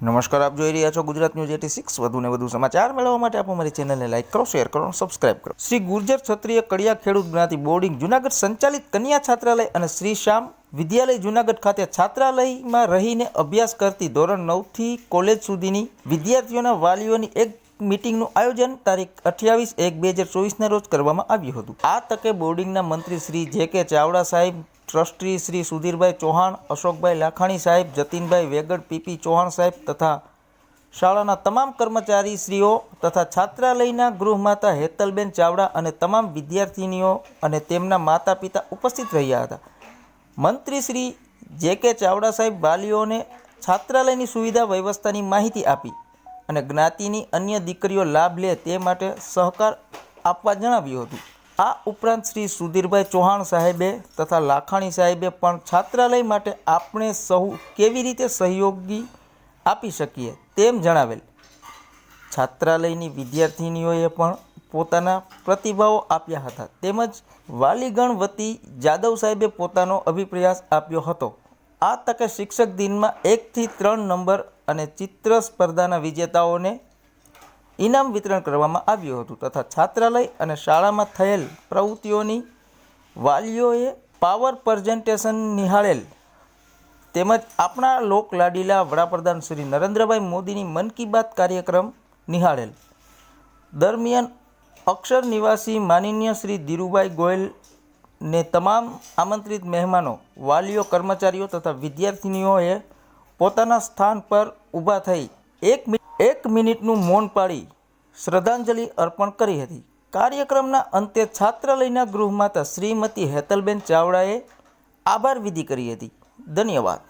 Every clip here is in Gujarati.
નમસ્કાર, આપ જોઈ રહ્યા છો ગુજરાત ન્યૂઝ એટી સિક્સ. વધુ ને વધુ સમાચાર મેળવવા માટે આપ અમારી ચેનલને લાઈક કરો, શેર કરો સબસ્ક્રાઇબ કરો. શ્રી ગુર્જર ક્ષત્રિય કડિયા ખેડૂત જ્ઞાતિ બોર્ડિંગ જુનાગઢ સંચાલિત કન્યા છાત્રાલય અને શ્રી શ્યામ વિદ્યાલય જુનાગઢ ખાતે છાત્રાલયમાં રહીને અભ્યાસ કરતી ધોરણ નવથી કોલેજ સુધીની વિદ્યાર્થીઓના વાલીઓની એક મીટિંગનું આયોજન તારીખ અઠ્યાવીસ એક બે હજાર ચોવીસના રોજ કરવામાં આવ્યું હતું. આ તકે બોર્ડિંગના મંત્રી શ્રી જે કે ચાવડા સાહેબ, ટ્રસ્ટી શ્રી સુધીરભાઈ ચૌહાણ, અશોકભાઈ લાખાણી સાહેબ, જતીનભાઈ વેગડ, પીપી ચૌહાણ સાહેબ તથા શાળાના તમામ કર્મચારીશ્રીઓ તથા છાત્રાલયના ગૃહમાતા હેતલબેન ચાવડા અને તમામ વિદ્યાર્થિનીઓ અને તેમના માતા પિતા ઉપસ્થિત રહ્યા હતા. મંત્રી શ્રી જે કે ચાવડા સાહેબ વાલીઓને છાત્રાલયની સુવિધા વ્યવસ્થાની માહિતી આપી. અને જ્ઞાતિની અન્ય દીકરીઓ લાભ લે તે માટે સહકાર આપવા જણાવ્યું હતું. આ ઉપરાંત શ્રી સુધીરભાઈ ચૌહાણ સાહેબે તથા લાખાણી સાહેબે પણ છાત્રાલય માટે આપણે સહુ કેવી રીતે સહયોગી આપી શકીએ તેમ જણાવેલ. છાત્રાલયની વિદ્યાર્થિનીઓએ પણ પોતાના પ્રતિભાવો આપ્યા હતા. તેમજ વાલીગણ વતી જાદવ સાહેબે પોતાનો અભિપ્રયાસ આપ્યો હતો. આ તકે શિક્ષક દિનમાં એકથી ત્રણ નંબર અને ચિત્ર સ્પર્ધાના વિજેતાઓને ઇનામ વિતરણ કરવામાં આવ્યું હતું તથા છાત્રાલય અને શાળામાં થયેલ પ્રવૃત્તિઓની વાલીઓએ પાવર પ્રેઝન્ટેશન નિહાળેલ તેમજ આપણા લોકલાડીલા વડાપ્રધાન શ્રી નરેન્દ્રભાઈ મોદીની મન કી બાત કાર્યક્રમ નિહાળેલ. દરમિયાન અક્ષર નિવાસી માનનીય શ્રી ધીરુભાઈ ગોયલને તમામ આમંત્રિત મહેમાનો, વાલીઓ, કર્મચારીઓ તથા વિદ્યાર્થીનીઓએ પોતાના સ્થાન પર ઊભા થઈ એક એક મિનિટનું મૌન પાડી શ્રદ્ધાંજલિ અર્પણ કરી હતી. કાર્યક્રમના અંતે છાત્રાલયના ગૃહમાતા શ્રીમતી હેતલબેન ચાવડાએ આભાર વિધિ કરી હતી. ધન્યવાદ.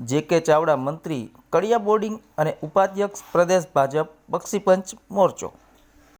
જે કે ચાવડા મંત્રી, કડિયા બોર્ડિંગ અને ઉપાધ્યક્ષ પ્રદેશ ભાજપ બક્ષીપંચ મોરચો.